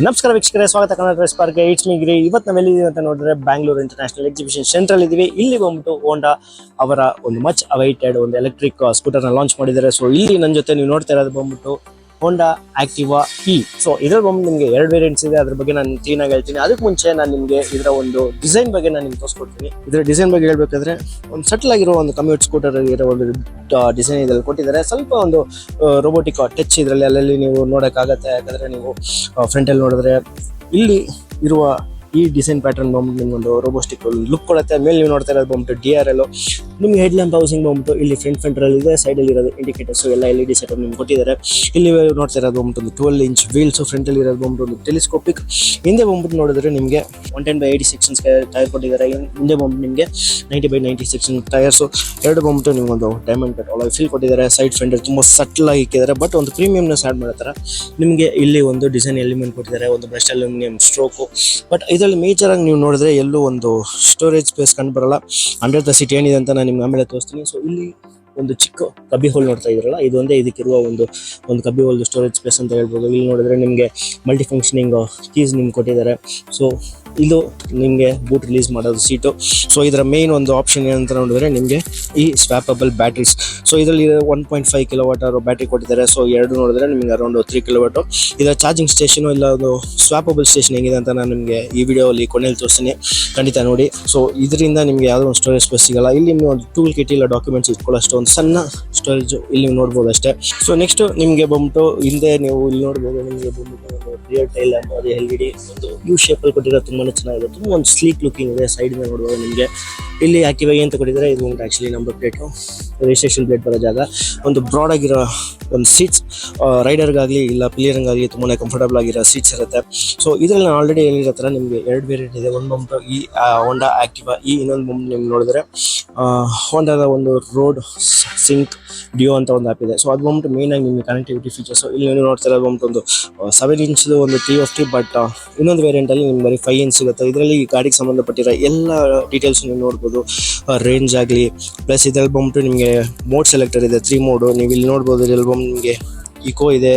ನಮಸ್ಕಾರ ವೀಕ್ಷಕರೇ, ಸ್ವಾಗತ ಕನ್ನಡ ಡ್ರೆಸ್ ಪಾರ್ಕ್ಗೆ. ಇಟ್ಸ್ ಮಿಗ್ರಿ ಇವತ್ತು ನಾವು ಎಲ್ಲಿದ್ದೀವಿ ಅಂತ ನೋಡಿದ್ರೆ ಬ್ಯಾಂಗ್ಳೂರ್ ಇಂಟರ್ನ್ಯಾಷನಲ್ ಎಕ್ಸಿಬಿಷನ್ ಸೆಂಟ್ರಲ್ ಇದ್ದೀವಿ ಇಲ್ಲಿ ಬಂದ್ಬಿಟ್ಟು ಹೋಂಡಾ ಅವರ ಒಂದು ಮಚ್ ಅವೈಟೆಡ್ ಒಂದು ಎಲೆಕ್ಟ್ರಿಕ್ ಸ್ಕೂಟರ್ನ ಲಾಂಚ್ ಮಾಡಿದ್ದಾರೆ. ಸೊ ಇಲ್ಲಿ ನನ್ನ ಜೊತೆ ನೀವು ನೋಡ್ತಾ ಇರೋದು ಬಂದ್ಬಿಟ್ಟು ಹೋಂಡಾ ಆಕ್ಟಿವಾ ಇ ಸೊ ಇದ್ರಲ್ಲಿ ಬಂದು ನಿಮಗೆ ಎರಡು ವೇರಿಯಂಟ್ಸ್ ಇದೆ. ಅದ್ರ ಬಗ್ಗೆ ನಾನು ಕ್ಲೀನ್ ಆಗಿ ಹೇಳ್ತೀನಿ. ಅದಕ್ಕೆ ಮುಂಚೆ ನಾನು ನಿಮಗೆ ಇದರ ಒಂದು ಡಿಸೈನ್ ಬಗ್ಗೆ ನಾನು ನಿಮ್ಗೆ ತೋರಿಸ್ಕೊಡ್ತೀನಿ. ಇದರ ಡಿಸೈನ್ ಬಗ್ಗೆ ಹೇಳ್ಬೇಕಾದ್ರೆ, ಒಂದು ಸಟಲ್ ಆಗಿರೋ ಒಂದು ಕಮ್ಯೂಟ್ ಸ್ಕೂಟರ್ ಇರೋ ಒಂದು ಡಿಸೈನ್ ಇದ್ರಲ್ಲಿ ಕೊಟ್ಟಿದ್ದಾರೆ. ಸ್ವಲ್ಪ ಒಂದು ರೋಬೋಟಿಕ್ ಟಚ್ ಇದರಲ್ಲಿ ಅಲ್ಲಲ್ಲಿ ನೀವು ನೋಡೋಕ್ಕಾಗತ್ತೆ. ಯಾಕಂದ್ರೆ ನೀವು ಫ್ರಂಟಲ್ಲಿ ನೋಡಿದ್ರೆ ಇಲ್ಲಿ ಇರುವ ಈ ಡಿಸೈನ್ ಪ್ಯಾಟರ್ನ್ ಬಂದು ನಿಮ್ಗೊಂದು ರೋಬೋಸ್ಟಿಕ್ ಲುಕ್ ಕೊಡುತ್ತೆ. ಮೇಲೆ ನೀವು ನೋಡ್ತಾ ಇರೋದು ಬಂದ್ಬಿಟ್ಟು ಡಿ ಆರ್ ಎಲ್ ನಿಮ್ಗೆ ಹೆಡ್ ಲ್ಯಾಂಪ್ ಹೌಸಿಂಗ್ ಬಂದ್ಬಿಟ್ಟು ಇಲ್ಲಿ ಫ್ರಂಟ್ ಫ್ರಂಟ್ ಇದೆ ಸೈಡ್ ಅಲ್ಲಿ ಇರೋದು ಇಂಡಿಕೇಟರ್ಸ್ ಎಲ್ಲ ಎಲ್ ಇ ಡಿ ಸೆಟಪ್ ನಿಮ್ಗೆ ಕೊಟ್ಟಿದ್ದಾರೆ. ಇಲ್ಲಿ ನೋಡ್ತಾ ಇರೋದು ಒಂದು ಟ್ವೆಲ್ ಇಂಚ್ ವೀಲ್ಸ್ ಫ್ರಂಟ್ ಅಲ್ಲಿ ಇರೋದು ಬಂದ್ಬಿಟ್ಟು ಒಂದು ಟೆಲಿಸ್ಕೋಪಿಕ್ ಹಿಂದೆ ಬಂದ್ಬಿಟ್ಟು ನೋಡಿದ್ರೆ ನಿಮಗೆ one ten by eighty sections tyre ಕೊಟ್ಟಿದ್ದಾರೆ. ಹಿಂದೆ ಬಂದ್ಬಿಟ್ಟು ನಿಮಗೆ ninety by ninety section tyres ಎರಡು ಬಂದ್ಬಿಟ್ಟು ನಿಮ್ಗೊಂದು ಡೈಮಂಡ್ ಕಟ್ ಒಳಗೆ ಫೀಲ್ ಕೊಟ್ಟಿದ್ದಾರೆ. ಸೈಡ್ ಫೆಂಡರ್ ತುಂಬಾ ಸಟ್ಲ್ ಆಗಿ ಇಕ್ಕಿದ್ದಾರೆ ಬಟ್ ಒಂದು ಪ್ರೀಮಿಯಂನೆಸ್ ಆಡ್ ಮಾಡೋ ಥರ ನಿಮಗೆ ಇಲ್ಲಿ ಒಂದು ಡಿಸೈನ್ ಎಲಿಮೆಂಟ್ ಕೊಟ್ಟಿದ್ದಾರೆ, ಒಂದು ಬ್ರಷ್ ಅಲ್ಯೂಮಿನಿಯಂ ಸ್ಟ್ರೋಕು ಬಟ್ ಇದರಲ್ಲಿ ಮೇಜರ್ ಆಗಿ ನೀವು ನೋಡಿದ್ರೆ ಎಲ್ಲೂ ಒಂದು ಸ್ಟೋರೇಜ್ ಸ್ಪೇಸ್ ಕಂಡು ಬರಲ್ಲ. ಅಂಡರ್ ದ ಸಿಟಿ ಏನಿದೆ ಅಂತ ನಾನು ನಿಮ್ಗೆ ಆಮೇಲೆ ತೋರಿಸ್ತೀನಿ ಸೊ ಇಲ್ಲಿ ಒಂದು ಚಿಕ್ಕ ಕಬ್ಬಿ ಹೋಲ್ ನೋಡ್ತಾ ಇದ್ರಲ್ಲ, ಇದು ಒಂದೇ ಇದಕ್ಕಿರುವ ಒಂದು ಒಂದು ಕಬ್ಬಿ ಹೋಲ್ ಸ್ಟೋರೇಜ್ ಸ್ಪೇಸ್ ಅಂತ ಹೇಳ್ಬೋದು. ಇಲ್ಲಿ ನೋಡಿದ್ರೆ ನಿಮಗೆ ಮಲ್ಟಿ ಫಂಕ್ಷನಿಂಗ್ ಕೀಸ್ ನಿಮ್ಗೆ ಕೊಟ್ಟಿದ್ದಾರೆ. ಸೊ ಇದು ನಿಮಗೆ ಬೂಟ್ ರಿಲೀಸ್ ಮಾಡೋದು ಸೀಟು ಸೊ ಇದರ ಮೇನ್ ಒಂದು ಆಪ್ಷನ್ ಏನಂತ ನೋಡಿದ್ರೆ ನಿಮಗೆ ಈ ಸ್ವಾಪಬಲ್ ಬ್ಯಾಟ್ರೀಸ್ ಸೊ ಇದರಲ್ಲಿ one point five kilo watt battery ಕೊಟ್ಟಿದ್ದಾರೆ. ಸೊ ಎರಡು ನೋಡಿದ್ರೆ ನಿಮಗೆ ಅರೌಂಡ್ ತ್ರೀ ಕಿಲೋ ಇದರ ಚಾರ್ಜಿಂಗ್ ಸ್ಟೇಷನು ಇಲ್ಲ ಒಂದು ಸ್ವಾಪಬಲ್ ಸ್ಟೇಷನ್ ಹೇಗಿದೆ ಅಂತ ನಾನು ನಿಮಗೆ ಈ ವಿಡಿಯೋಲಿ ಕೊನೆಯಲ್ಲಿ ತೋರಿಸ್ತೀನಿ. ಖಂಡಿತ ನೋಡಿ. ಸೊ ಇದರಿಂದ ನಿಮಗೆ ಯಾವುದೋ ಒಂದು ಸ್ಟೋರೇಜ್ ಸ್ಪೇಸ್ ಸಿಗಲ್ಲ. ಇಲ್ಲಿ ನೀವು ಒಂದು ಟೂಲ್ ಕಿಟ್ ಇಲ್ಲ ಡಾಕ್ಯುಮೆಂಟ್ಸ್ ಇಟ್ಕೊಳ್ಳೋಷ್ಟು ಒಂದು ಸಣ್ಣ ಸ್ಟೋರೇಜ್ ಇಲ್ಲಿ ನೋಡ್ಬೋದು ಅಷ್ಟೇ. ಸೊ ನೆಕ್ಸ್ಟ್ ನಿಮಗೆ ಬಂದ್ಬಿಟ್ಟು ಹಿಂದೆ ನೀವು ಇಲ್ಲಿ ನೋಡ್ಬೋದು, ನಿಮಗೆ ಬಂದ್ಬಿಟ್ಟು ಒಂದು ಟೈಲ್ ಅದು ಎಲ್ ಇ ಒಂದು ಯು ಶೇಪಲ್ಲಿ ಕೊಟ್ಟಿರೋ ತುಂಬಾ ಚೆನ್ನಾಗಿರುತ್ತೆ ಒಂದು ಸ್ಲೀಕ್ ಲುಕಿಂಗ್ ಇದೆ. ಸೈಡ್ ಮೇಲೆ ನೋಡ್ಬೋದು ನಿಮಗೆ. ಇಲ್ಲಿ ಆಕ್ಟಿವ್ ಅಂತ ಕೊಟ್ಟಿದ್ದಾರೆ. ಇದು ಒಂದು actually number plate registration plate ಬರೋ ಜಾಗ. ಒಂದು ಬ್ರಾಡ್ ಆಗಿರೋ ಒಂದು ಸೀಟ್ಸ್ ರೈಡರ್ಗಾಗಲಿ ಇಲ್ಲ ಪ್ಲೇಯರ್ಗಾಗಲಿ ತುಂಬಾ ಕಂಫರ್ಟಬಲ್ ಆಗಿರೋ ಸೀಟ್ಸ್ ಇರುತ್ತೆ. ಸೊ ಇದರಲ್ಲಿ ನಾನು ಆಲ್ರೆಡಿ ಹೇಳಿರೋ ಥರ ನಿಮಗೆ ಎರಡು ವೇರಿಯಂಟ್ ಇದೆ. ಒಂದು ಬಂಬ್ ಈ ಹೊಂಡಾ ಆಕ್ಟಿವಾ ಈ ಇನ್ನೊಂದು ಬಂದು ನಿಮ್ಗೆ ನೋಡಿದ್ರೆ ಹೊಂಡದ ಒಂದು ರೋಡ್ ಸಿಂಕ್ ಡಿಯೋ ಅಂತ ಒಂದು ಆ್ಯಪ್ ಇದೆ. ಸೊ ಅದು ಬಂದ್ಬಿಟ್ಟು ಮೇನ್ ಆಗಿ ನಿಮಗೆ ಕನೆಕ್ಟಿವಿಟಿ ಫೀಚರ್ಸ್ ಇಲ್ಲಿ ನೀವು ನೋಡ್ತಾ ಇರೋದು ಬಂದ್ಬಿಟ್ಟು ಒಂದು ಸೆವೆನ್ ಇಂಚ್ದು ಒಂದು ತ್ರೀ ಆಫ್ ಟಿ ಬಟ್ ಇನ್ನೊಂದು ವೇರಿಯಂಟಲ್ಲಿ ನಿಮ್ಗೆ ಬರೀ ಫೈವ್ ಇಂಚ್ ಸಿಗುತ್ತೆ. ಇದರಲ್ಲಿ ಗಾಡಿಗೆ ಸಂಬಂಧಪಟ್ಟಿರೋ ಎಲ್ಲ ಡೀಟೇಲ್ಸ್ ನೀವು ನೋಡ್ಬೋದು. ರೇಂಜ್ ಆಗಲಿ ಪ್ಲಸ್ ಇದ್ರಲ್ಲಿ ಬಂದ್ಬಿಟ್ಟು ನಿಮಗೆ ಮೋಡ್ ಸೆಲೆಕ್ಟರ್ ಇದೆ ತ್ರೀ ಮೋಡು ನೀವು ಇಲ್ಲಿ ನೋಡ್ಬೋದು ಇದರಲ್ಲಿ ಬಂದು ನಿಮಗೆ ಇಕೋ ಇದೆ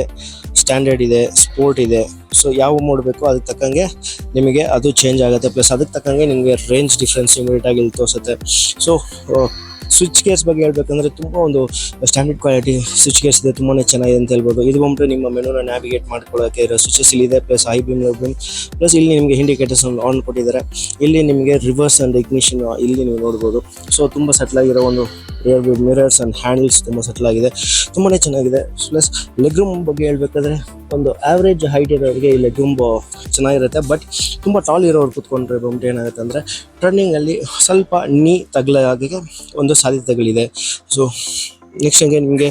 ಸ್ಟ್ಯಾಂಡರ್ಡ್ ಇದೆ ಸ್ಪೋರ್ಟ್ ಇದೆ. ಸೊ ಯಾವ ಮೋಡ್ ಬೇಕೋ ಅದಕ್ಕೆ ತಕ್ಕಂಗೆ ನಿಮಗೆ ಅದು ಚೇಂಜ್ ಆಗುತ್ತೆ. ಪ್ಲಸ್ ಅದಕ್ಕೆ ತಕ್ಕಂಗೆ ನಿಮಗೆ ರೇಂಜ್ ಡಿಫ್ರೆನ್ಸ್ ಇಮಿಡಿಯೇಟ್ ಆಗಿ ಇಲ್ಲಿ ತೋರಿಸುತ್ತೆ. ಸೊ ಸ್ವಿಚ್ ಕೇಸ್ ಬಗ್ಗೆ ಹೇಳ್ಬೇಕಂದ್ರೆ ತುಂಬ ಒಂದು ಸ್ಟ್ಯಾಂಡರ್ಡ್ ಕ್ವಾಲಿಟಿ ಸ್ವಿಚ್ ಕೇಸ್ ಇದೆ ತುಂಬಾ ಚೆನ್ನಾಗಿದೆ ಅಂತ ಹೇಳ್ಬೋದು. ಇದು ಬಂದ್ಬಿಟ್ಟು ನಿಮ್ಮ ಮೆನುನ ನ್ಯಾವಿಗೇಟ್ ಮಾಡ್ಕೊಳ್ಳೋಕೆ ಇರೋ ಸ್ವಿಚಸ್ ಇಲ್ಲಿದೆ plus high beam beam plus ಇಲ್ಲಿ ನಿಮಗೆ ಇಂಡಿಕೇಟರ್ಸ್ ಆನ್ ಕೊಟ್ಟಿದ್ದಾರೆ. ಇಲ್ಲಿ ನಿಮಗೆ ರಿವರ್ಸ್ ಆ್ಯಂಡ್ ಇಗ್ನಿಷನ್ ಇಲ್ಲಿ ನೀವು ನೋಡ್ಬೋದು. ಸೊ ತುಂಬ ಸೆಟ್ಲಾಗಿರೋ ಒಂದು ವ್ಯೂ ಮಿರರ್ಸ್ ಆ್ಯಂಡ್ ಹ್ಯಾಂಡಲ್ಸ್ ತುಂಬ ಸೆಟ್ಲ್ ಆಗಿದೆ. ತುಂಬಾ ಚೆನ್ನಾಗಿದೆ. ಪ್ಲಸ್ ಲೆಗ್ ರೂಮ್ ಬಗ್ಗೆ ಹೇಳ್ಬೇಕಾದ್ರೆ ಒಂದು ಆವ್ರೇಜ್ ಹೈಟ್ ಇರೋರಿಗೆ ಈ ಲೆಗ್ ರೂಮ್ ಚೆನ್ನಾಗಿರುತ್ತೆ. ಬಟ್ ತುಂಬ ಟಾಲ್ ಇರೋರು ಕೂತ್ಕೊಂಡ್ರೆ ಬಂದ್ಬಿಟ್ಟು ಏನಾಗುತ್ತೆ ಅಂದರೆ ಟರ್ನಿಂಗಲ್ಲಿ ಸ್ವಲ್ಪ ನೀ ತಗಲಾಗಕ್ಕೆ ಒಂದು ಸಾಧ್ಯತೆಗಳಿದೆ. ಸೊ ನೆಕ್ಸ್ಟ್ ಹಂಗೆ ನಿಮಗೆ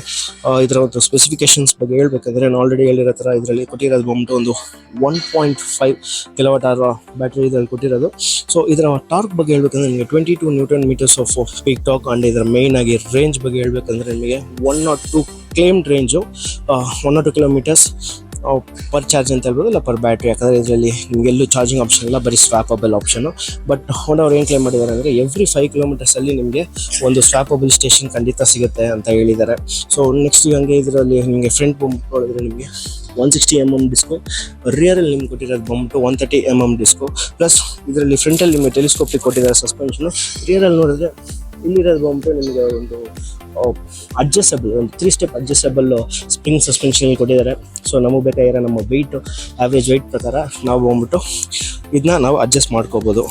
ಇದರ ಒಂದು ಸ್ಪೆಸಿಫಿಕೇಶನ್ಸ್ ಬಗ್ಗೆ ಹೇಳಬೇಕಾದ್ರೆ ನಾನು ಆಲ್ರೆಡಿ ಹೇಳಿರೋ ಥರ ಇದರಲ್ಲಿ ಕೊಟ್ಟಿರೋದು ಬಂದ್ಬಿಟ್ಟು ಒಂದು one point five kilowatt hour battery ಇದರಲ್ಲಿ ಕೊಟ್ಟಿರೋದು. ಸೊ ಇದರ ಟಾರ್ಕ್ ಬಗ್ಗೆ ಹೇಳಬೇಕಂದ್ರೆ ನಿಮಗೆ twenty two newton metres of peak torque and ಇದರ ಮೇಯ್ನ್ ಆಗಿ ರೇಂಜ್ ಬಗ್ಗೆ ಹೇಳಬೇಕಂದ್ರೆ ನಿಮಗೆ one naught two claimed range one naught two kilometres per charge ಅಂತ ಹೇಳ್ಬೋದು, ಇಲ್ಲ ಪರ್ ಬ್ಯಾಟ್ರಿ? ಯಾಕಂದರೆ ಇದರಲ್ಲಿ ನಿಮಗೆ ಎಲ್ಲೂ ಚಾರ್ಜಿಂಗ್ ಆಪ್ಷನ್ ಇಲ್ಲ, ಬರೀ ಸ್ವಾಪಬಲ್ ಆಪ್ಷನು ಬಟ್ ಹೋಂಡಾ ಅವ್ರು ಏನು ಕ್ಲೇಮ್ ಮಾಡಿದ್ದಾರೆ ಅಂದರೆ ಎವ್ರಿ ಫೈವ್ ಕಿಲೋಮೀಟರ್ಸಲ್ಲಿ ನಿಮಗೆ ಒಂದು ಸ್ವಾಪಬಲ್ ಸ್ಟೇಷನ್ ಖಂಡಿತ ಸಿಗುತ್ತೆ ಅಂತ ಹೇಳಿದ್ದಾರೆ. ಸೊ ನೆಕ್ಸ್ಟ್ ಹಂಗೆ ಇದರಲ್ಲಿ ನಿಮಗೆ ಫ್ರಂಟ್ ಬಂಪ್ ನೋಡಿದ್ರೆ ನಿಮಗೆ one sixty M M disc ರಿಯರಲ್ಲಿ ನಿಮ್ಗೆ ಕೊಟ್ಟಿರೋದು ಬಂದ್ಬಿಟ್ಟು one thirty M M disc plus ಇದರಲ್ಲಿ ಫ್ರಂಟಲ್ಲಿ ನಿಮಗೆ ಟೆಲಿಸ್ಕೋಪಿಗೆ ಕೊಟ್ಟಿದ್ದಾರೆ ಸಸ್ಪೆನ್ಷನು ರಿಯರಲ್ಲಿ ನೋಡಿದ್ರೆ ಇಲ್ಲಿರೋದು ಬಂದ್ಬಿಟ್ಟು ನಿಮಗೆ ಒಂದು ಅಡ್ಜಸ್ಟಬಲ್ ಒಂದು three step adjustable spring suspension ಕೊಟ್ಟಿದ್ದಾರೆ. ಸೊ ನಮಗೆ ಬೇಕಾಗಿರೋ ನಮ್ಮ ವೆಯ್ಟು ಆವ್ರೇಜ್ ವೆಯ್ಟ್ ಪ್ರಕಾರ ನಾವು ಬಂದ್ಬಿಟ್ಟು ಇದನ್ನ ನಾವು ಅಡ್ಜಸ್ಟ್ ಮಾಡ್ಕೋಬೋದು.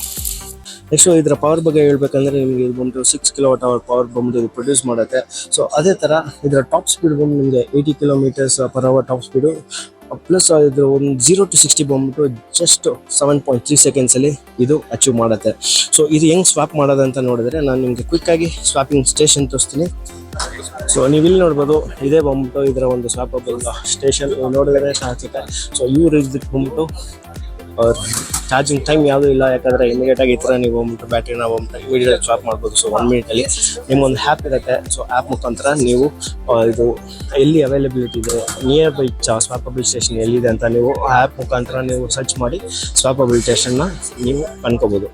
ನೆಕ್ಸ್ಟು ಇದರ ಪವರ್ ಬಗ್ಗೆ ಹೇಳ್ಬೇಕಂದ್ರೆ ನಿಮಗೆ ಇದು ಬಂದು ಸಿಕ್ಸ್ ಕಿಲೋವಾಟ್ ಅವರ್ ಪವರ್ ಬಂದು ಇದು ಪ್ರೊಡ್ಯೂಸ್ ಮಾಡುತ್ತೆ. ಸೊ ಅದೇ ಥರ ಇದರ ಟಾಪ್ ಸ್ಪೀಡ್ ಬಂದು ನಿಮಗೆ eighty kilometres per hour top speed plus ಇದು ಒಂದು ಜೀರೋ ಟು ಸಿಕ್ಸ್ಟಿ ಬಂದ್ಬಿಟ್ಟು ಜಸ್ಟ್ ಸೆವೆನ್ ಪಾಯಿಂಟ್ ತ್ರೀ ಸೆಕೆಂಡ್ಸಲ್ಲಿ ಇದು ಅಚೀವ್ ಮಾಡುತ್ತೆ. ಸೊ ಇದು ಹೆಂಗೆ ಸ್ವಾಪ್ ಮಾಡೋದಂತ ನೋಡಿದ್ರೆ ನಾನು ನಿಮಗೆ ಕ್ವಿಕ್ಕಾಗಿ ಸ್ವಾಪಿಂಗ್ ಸ್ಟೇಷನ್ ತೋರಿಸ್ತೀನಿ. ಸೊ ನೀವು ಇಲ್ಲಿ ನೋಡ್ಬೋದು, ಇದೇ ಬಂದ್ಬಿಟ್ಟು ಇದರ ಒಂದು ಸ್ವಾಪ್ ಸ್ಟೇಷನ್ ನೋಡಿದ್ರೆ ಸಾಕುತ್ತೆ ಸೊ ಇವ್ರು ಇದಕ್ಕೆ ಬಂದ್ಬಿಟ್ಟು ಚಾರ್ಜಿಂಗ್ ಟೈಮ್ ಯಾವುದೂ ಇಲ್ಲ, ಯಾಕಂದರೆ ಇಮಿಡಿಯೇಟ್ ಆಗಿ ಇತರ ನೀವು ಹೋಗ್ಬಿಟ್ಟು ಬ್ಯಾಟ್ರಿನ ಹೋಗ್ಬಿಟ್ಟು ಇಮಿಡಿಯೇಟ್ ಸ್ವಾಪ್ ಮಾಡ್ಬೋದು. ಸೊ ಒನ್ ಮಿನಿಟಲ್ಲಿ ಒಂದು ಆ್ಯಪ್ ಇರುತ್ತೆ. ಸೊ ಆ್ಯಪ್ ಮುಖಾಂತರ ನೀವು ಇದು ಎಲ್ಲಿ ಅವೈಲಬಿಲಿಟಿ ಇದೆ ನಿಯರ್ ಬೈ ಸ್ವಾಪಬಲ್ ಸ್ಟೇಷನ್ ಎಲ್ಲಿದೆ ಅಂತ ನೀವು ಆ ಆ್ಯಪ್ ಮುಖಾಂತರ ನೀವು ಸರ್ಚ್ ಮಾಡಿ ಸ್ವಾಪ್ ಸ್ವಾಪಬಲ್ ಸ್ಟೇಷನ್ನ ನೀವು ಅನ್ಕೋಬೋದು.